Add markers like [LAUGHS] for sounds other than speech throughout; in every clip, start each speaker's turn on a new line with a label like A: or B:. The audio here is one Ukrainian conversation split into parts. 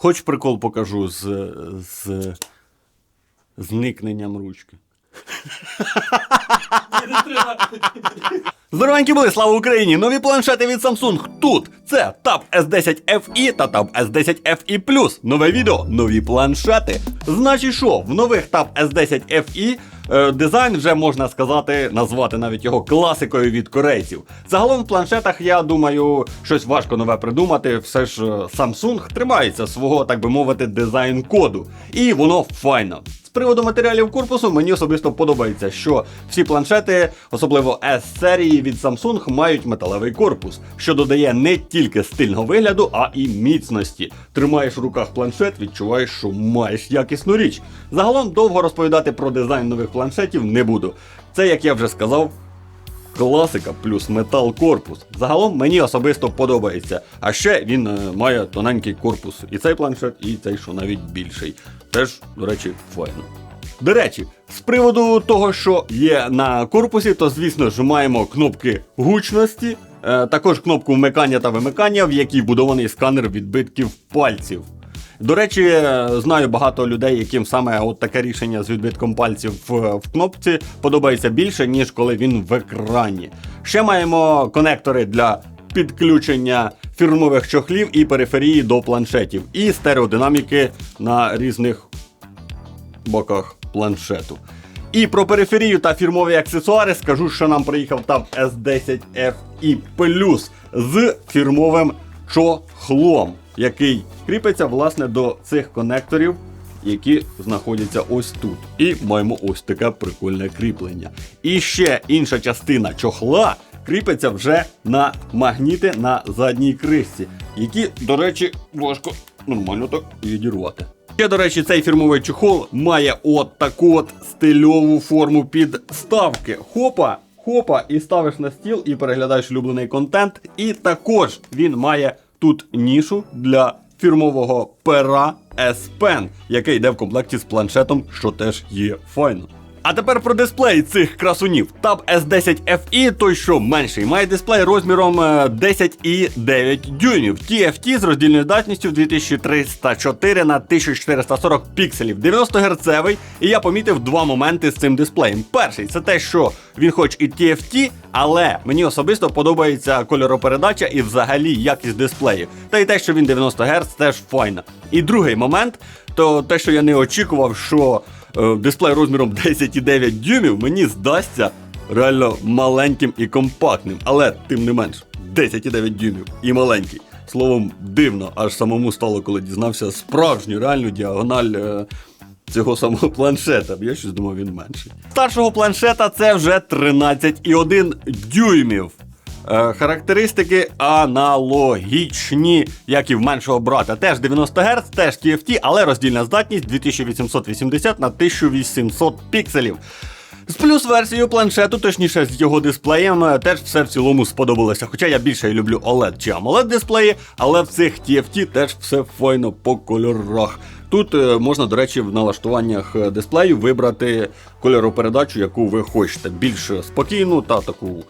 A: Хоч прикол покажу з, з зникненням ручки. Здоровенькі були, слава Україні! Нові планшети від Samsung тут. Це Tab S10 FE та Tab S10 FE+. Нове відео, нові планшети. Значить, що в нових Tab S10 FE е, дизайн вже можна сказати, назвати навіть його класикою від корейців. Загалом в планшетах, я думаю, щось важко нове придумати. Все ж е, Samsung тримається свого, так би мовити, дизайн коду. І воно файно. З приводу матеріалів корпусу мені особисто подобається, що всі планшети, особливо S-серії від Samsung, мають металевий корпус, що додає не тільки стильного вигляду, а і міцності. Тримаєш в руках планшет, відчуваєш, що маєш якісну річ. Загалом довго розповідати про дизайн нових планшетів не буду. Це, як я вже сказав, класика плюс метал корпус. Загалом мені особисто подобається. А ще він е, має тоненький корпус. І цей планшет, і цей, що навіть більший. Теж, до речі, файно. До речі, з приводу того, що є на корпусі, то звісно ж маємо кнопки гучності, е, також кнопку вмикання та вимикання, в якій вбудований сканер відбитків пальців. До речі, знаю багато людей, яким саме от таке рішення з відбитком пальців в, в кнопці подобається більше, ніж коли він в екрані. Ще маємо конектори для підключення фірмових чохлів і периферії до планшетів, і стереодинаміки на різних боках планшету. І про периферію та фірмові аксесуари скажу, що нам приїхав Tab S10 FE Plus з фірмовим чохлом, який кріпиться власне до цих конекторів, які знаходяться ось тут. І маємо ось таке прикольне кріплення. І ще інша частина чохла кріпиться вже на магніти на задній кришці, які, до речі, важко нормально так відірвати. Ще, до речі, цей фірмовий чохол має от таку от стильову форму підставки. Хопа, хопа, і ставиш на стіл і переглядаєш улюблений контент. І також він має тут нішу для фірмового пера S Pen, який йде в комплекті з планшетом, що теж є файно. А тепер про дисплей цих красунів. Tab S10 FE, той що менший, має дисплей розміром е, 10,9 дюймів. TFT з роздільною здатністю 2304 на 1440 пікселів, 90 герцевий. І я помітив два моменти з цим дисплеєм. Перший це те, що він хоч і TFT, але мені особисто подобається кольоропередача і взагалі якість дисплею. Та й те, що він 90 Гц, теж файно. І другий момент, то те, що я не очікував, що е, дисплей розміром 10,9 дюймів мені здасться реально маленьким і компактним, але тим не менш 10,9 дюймів і маленький. Словом, дивно, аж самому стало, коли дізнався справжню реальну діагональ. е, Цього самого планшета, я щось думав, він менший. Старшого планшета це вже 13,1 дюймів. Е, характеристики аналогічні, як і в меншого брата. Теж 90 Гц, теж TFT, але роздільна здатність 2880 на 1800 пікселів. З плюс версією планшету, точніше з його дисплеєм, е, теж все в цілому сподобалося. Хоча я більше люблю OLED чи AMOLED дисплеї, але в цих TFT теж все файно по кольорах. Тут е, можна, до речі, в налаштуваннях дисплею вибрати кольоропередачу, яку ви хочете. Більш спокійну та таку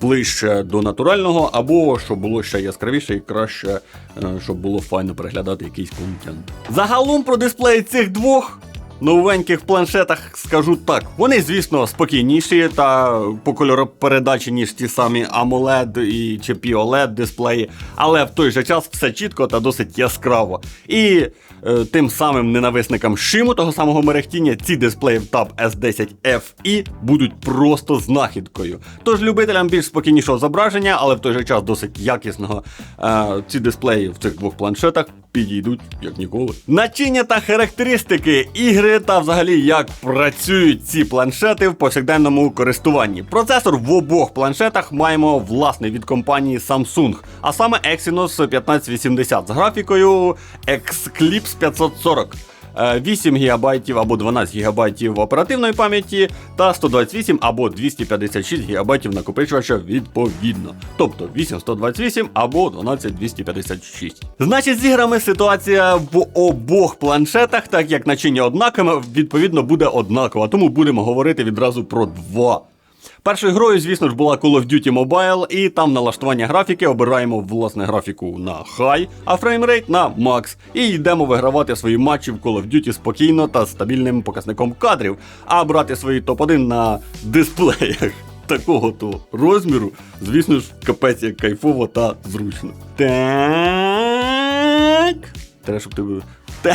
A: ближче до натурального, або щоб було ще яскравіше і краще, е, щоб було файно переглядати якийсь контент. Загалом про дисплеї цих двох. Новеньких планшетах скажу так. Вони, звісно, спокійніші та по кольоропередачі, ніж ті самі AMOLED і чи POLED дисплеї, але в той же час все чітко та досить яскраво. І е, тим самим ненависникам шиму того самого мерехтіння ці дисплеї в Tab S10 FE будуть просто знахідкою. Тож любителям більш спокійнішого зображення, але в той же час досить якісного, е, ці дисплеї в цих двох планшетах підійдуть як ніколи. Начиння та характеристики ігри та взагалі як працюють ці планшети в повсякденному користуванні. Процесор в обох планшетах маємо власний від компанії Samsung, а саме Exynos 1580 з графікою Exclipse 540. Е, 8 ГБ або 12 ГБ оперативної пам'яті та 128 або 256 ГБ накопичувача відповідно. Тобто 8128 або 12256. Значить, з іграми ситуація в обох планшетах, так як начиння однакове, відповідно буде однакова. Тому будемо говорити відразу про два. Першою грою, звісно ж, була Call of Duty Mobile, і там налаштування графіки обираємо власне графіку на High, а фреймрейт на Max. І йдемо вигравати свої матчі в Call of Duty спокійно та стабільним показником кадрів, а брати свої топ-1 на дисплеях. [LAUGHS] Такого то розміру, звісно ж, капець як кайфово та зручно. Так. Треба, щоб ти. Та-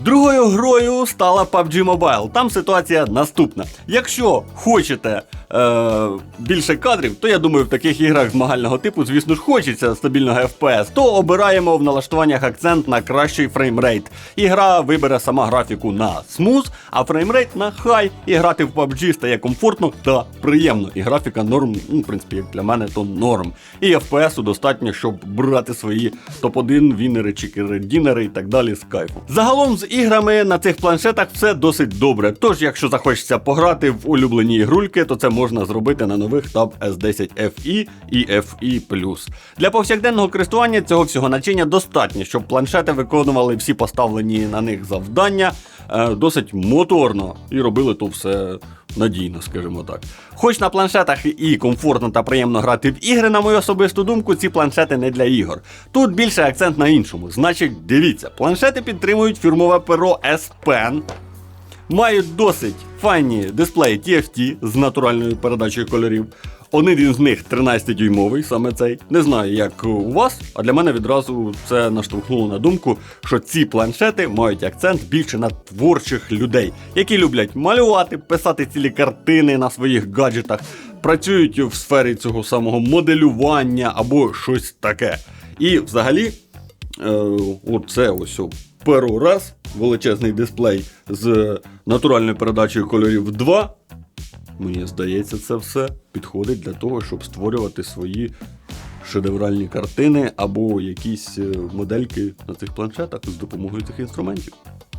A: Другою грою стала PUBG Mobile. Там ситуація наступна. Якщо хочете е, більше кадрів, то я думаю, в таких іграх змагального типу, звісно ж, хочеться стабільного FPS, то обираємо в налаштуваннях акцент на кращий фреймрейт. Ігра вибере сама графіку на смуз, а фреймрейт на хай. І грати в PUBG стає комфортно та приємно. І графіка норм, ну, в принципі, як для мене, то норм. І FPS достатньо, щоб брати свої топ-1 вінери, чікери, дінери і так далі з кайфу. Загалом з іграми на цих планшетах все досить добре. Тож, якщо захочеться пограти в улюблені ігрульки, то це можна зробити на нових Tab S10 FE і FE+. Для повсякденного користування цього всього начиння достатньо, щоб планшети виконували всі поставлені на них завдання е, досить моторно і робили то все надійно, скажімо так. Хоч на планшетах і комфортно та приємно грати в ігри, на мою особисту думку, ці планшети не для ігор. Тут більше акцент на іншому. Значить, дивіться, планшети підтримують фірмове перо S Pen, мають досить файні дисплеї TFT з натуральною передачею кольорів. Один із них 13-дюймовий, саме цей. Не знаю, як у вас, а для мене відразу це наштовхнуло на думку, що ці планшети мають акцент більше на творчих людей, які люблять малювати, писати цілі картини на своїх гаджетах, працюють в сфері цього самого моделювання або щось таке. І взагалі, е, оце ось перу раз, величезний дисплей з натуральною передачею кольорів 2. Мені здається, це все підходить для того, щоб створювати свої шедевральні картини або якісь е, модельки на цих планшетах з допомогою цих інструментів.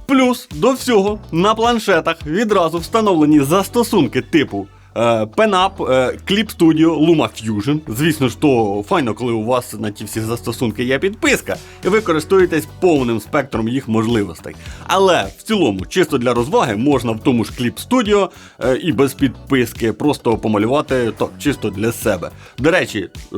A: Плюс до всього на планшетах відразу встановлені застосунки типу е, Кліп Студіо, Лума Studio, Звісно ж, то файно, коли у вас на ті всі застосунки є підписка, і ви користуєтесь повним спектром їх можливостей. Але в цілому, чисто для розваги, можна в тому ж Кліп Студіо е, і без підписки просто помалювати так, чисто для себе. До речі, е,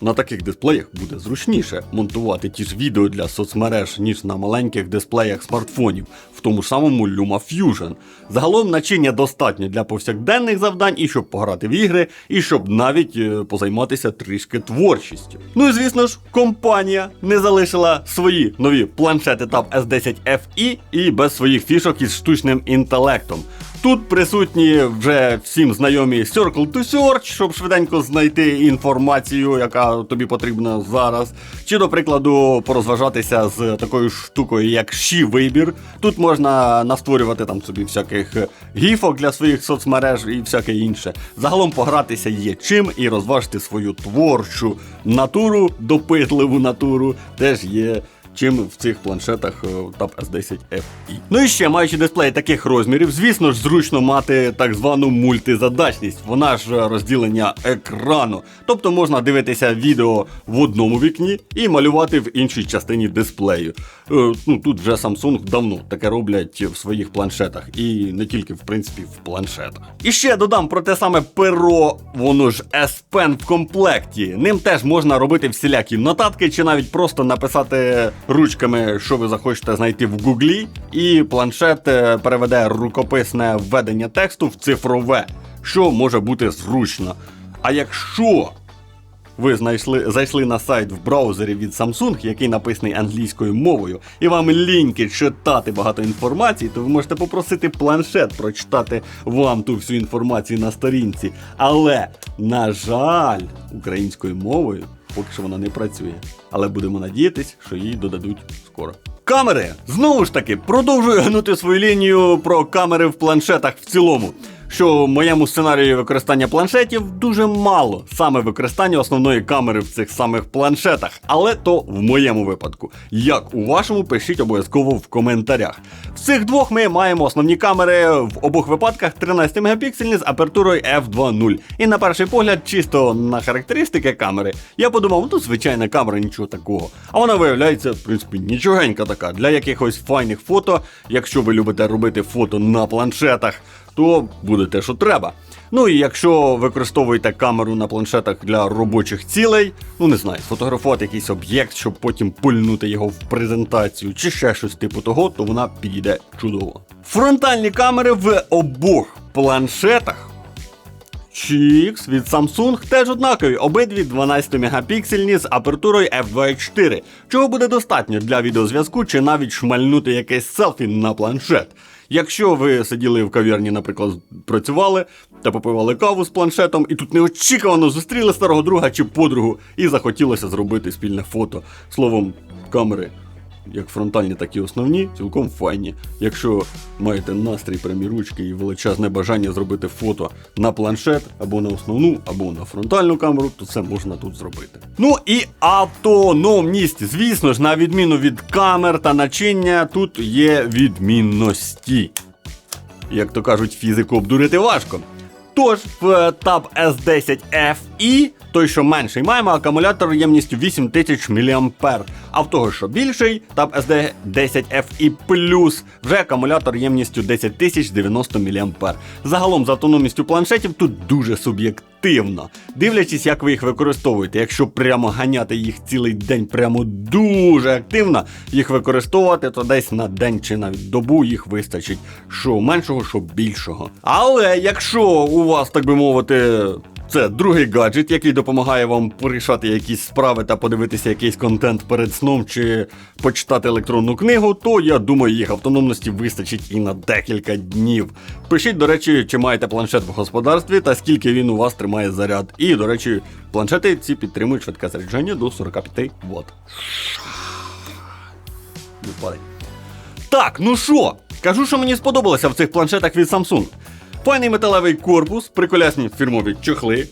A: на таких дисплеях буде зручніше монтувати ті ж відео для соцмереж, ніж на маленьких дисплеях смартфонів, в тому ж самому LumaFusion. Загалом начиння достатньо для повсякденних завдань і щоб пограти в ігри, і щоб навіть е, позайматися трішки творчістю. Ну і звісно ж, компанія не залишила свої нові планшети Tab S10 FE і без своїх фішок із штучним інтелектом. Тут присутні вже всім знайомі Circle to Search, щоб швиденько знайти інформацію, яка тобі потрібна зараз. Чи, до прикладу, порозважатися з такою штукою, як Ші вибір. Тут можна настворювати там собі всяких гіфок для своїх соцмереж і всяке інше. Загалом погратися є чим і розважити свою творчу натуру, допитливу натуру, теж є чим в цих планшетах е, Tab S10 FE. Ну і ще маючи дисплей таких розмірів, звісно ж, зручно мати так звану мультизадачність. Вона ж е, розділення екрану. Тобто можна дивитися відео в одному вікні і малювати в іншій частині дисплею. Е, ну тут вже Samsung давно таке роблять в своїх планшетах, і не тільки в принципі в планшетах. І ще додам про те саме перо, воно ж S Pen в комплекті. Ним теж можна робити всілякі нотатки, чи навіть просто написати ручками, що ви захочете знайти в Гуглі, і планшет е, переведе рукописне введення тексту в цифрове, що може бути зручно. А якщо ви знайшли, зайшли на сайт в браузері від Samsung, який написаний англійською мовою, і вам ліньки читати багато інформації, то ви можете попросити планшет прочитати вам ту всю інформацію на сторінці. Але, на жаль, українською мовою поки що вона не працює. Але будемо надіятись, що її додадуть скоро. Камери! Знову ж таки, продовжую гнути свою лінію про камери в планшетах в цілому що в моєму сценарії використання планшетів дуже мало саме використання основної камери в цих самих планшетах, але то в моєму випадку. Як у вашому, пишіть обов'язково в коментарях. В цих двох ми маємо основні камери в обох випадках 13 мегапіксельні з апертурою f2.0. І на перший погляд, чисто на характеристики камери, я подумав, ну звичайна камера, нічого такого. А вона виявляється, в принципі, нічогенька така. Для якихось файних фото, якщо ви любите робити фото на планшетах то буде те, що треба. Ну і якщо використовуєте камеру на планшетах для робочих цілей, ну не знаю, сфотографувати якийсь об'єкт, щоб потім пульнути його в презентацію, чи ще щось типу того, то вона підійде чудово. Фронтальні камери в обох планшетах Чікс від Samsung теж однакові, обидві 12-мегапіксельні з апертурою f2.4, чого буде достатньо для відеозв'язку чи навіть шмальнути якесь селфі на планшет. Якщо ви сиділи в кав'ярні, наприклад, працювали та попивали каву з планшетом, і тут неочікувано зустріли старого друга чи подругу, і захотілося зробити спільне фото. Словом, камери як фронтальні, так і основні, цілком файні. Якщо маєте настрій, прямі ручки і величезне бажання зробити фото на планшет або на основну, або на фронтальну камеру, то це можна тут зробити. Ну і автономність. Звісно ж, на відміну від камер та начиння, тут є відмінності. Як то кажуть, фізику обдурити важко. Тож в Tab S10 FE, той, що менший, маємо акумулятор ємністю 8000 мА. А в того, що більший, Tab SD10 FE Plus, вже акумулятор ємністю 10090 мА. Загалом з автономністю планшетів тут дуже суб'єктивно. Дивлячись, як ви їх використовуєте. Якщо прямо ганяти їх цілий день, прямо дуже активно їх використовувати, то десь на день чи навіть добу їх вистачить що меншого, що більшого. Але якщо у вас, так би мовити, це другий гаджет, який допомагає вам порішати якісь справи та подивитися якийсь контент перед сном чи почитати електронну книгу, то я думаю, їх автономності вистачить і на декілька днів. Пишіть, до речі, чи маєте планшет в господарстві та скільки він у вас тримає заряд. І, до речі, планшети ці підтримують швидке заряджання до 45 Вт. Так, ну що? Кажу, що мені сподобалося в цих планшетах від Samsung. Файний металевий корпус, приколясні фірмові чохли, е,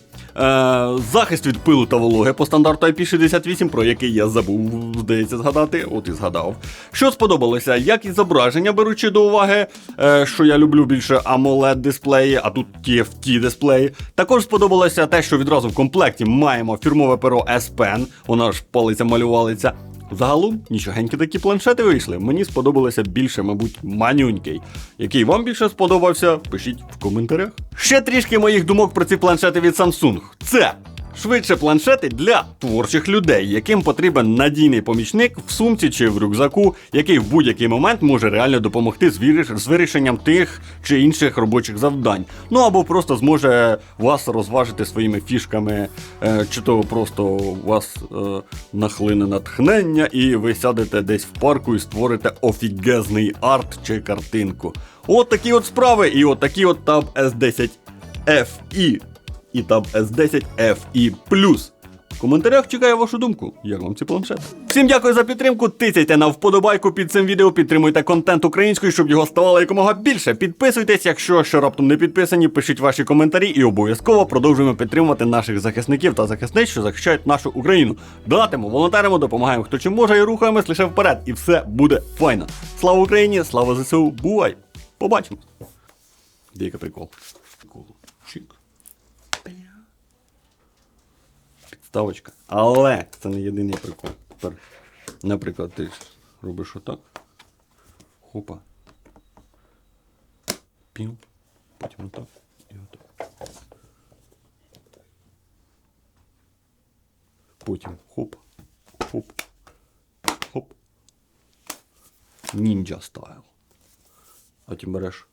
A: захист від пилу та вологи по стандарту IP68, про який я забув, здається, згадати, от і згадав. Що сподобалося, як і зображення, беручи до уваги, е, що я люблю більше AMOLED дисплеї, а тут TFT дисплеї. Також сподобалося те, що відразу в комплекті маємо фірмове перо S Pen, вона ж палиця малювалиця. Загалом нічогенькі такі планшети вийшли. Мені сподобалося більше, мабуть, манюнький. Який вам більше сподобався, пишіть в коментарях. Ще трішки моїх думок про ці планшети від Samsung. Це швидше планшети для творчих людей, яким потрібен надійний помічник в сумці чи в рюкзаку, який в будь-який момент може реально допомогти з виріш- з вирішенням тих чи інших робочих завдань. Ну або просто зможе вас розважити своїми фішками, е, чи то просто вас е, нахлине натхнення, і ви сядете десь в парку і створите офігезний арт чи картинку. От такі от справи, і от такі от Tab S10 FE і Tab S10 FE+. В коментарях чекаю вашу думку, як вам ці планшети. Всім дякую за підтримку. Тицяйте на вподобайку під цим відео, підтримуйте контент українською, щоб його ставало якомога більше. Підписуйтесь, якщо ще раптом не підписані, пишіть ваші коментарі і обов'язково продовжуємо підтримувати наших захисників та захисниць, що захищають нашу Україну. Донатимо, волонтеримо, допомагаємо хто чим може і рухаємось лише вперед. І все буде файно. Слава Україні! Слава ЗСУ! Бувай! Побачимось! Дійка прикол. Прикол. Чик. Підставочка. Але це не єдиний прикол. Тепер, наприклад, ти робиш отак. Хопа. Пів. Потім отак. І отак. Потім хоп. Хоп. Хоп. Ніндзя стайл. А Потім береш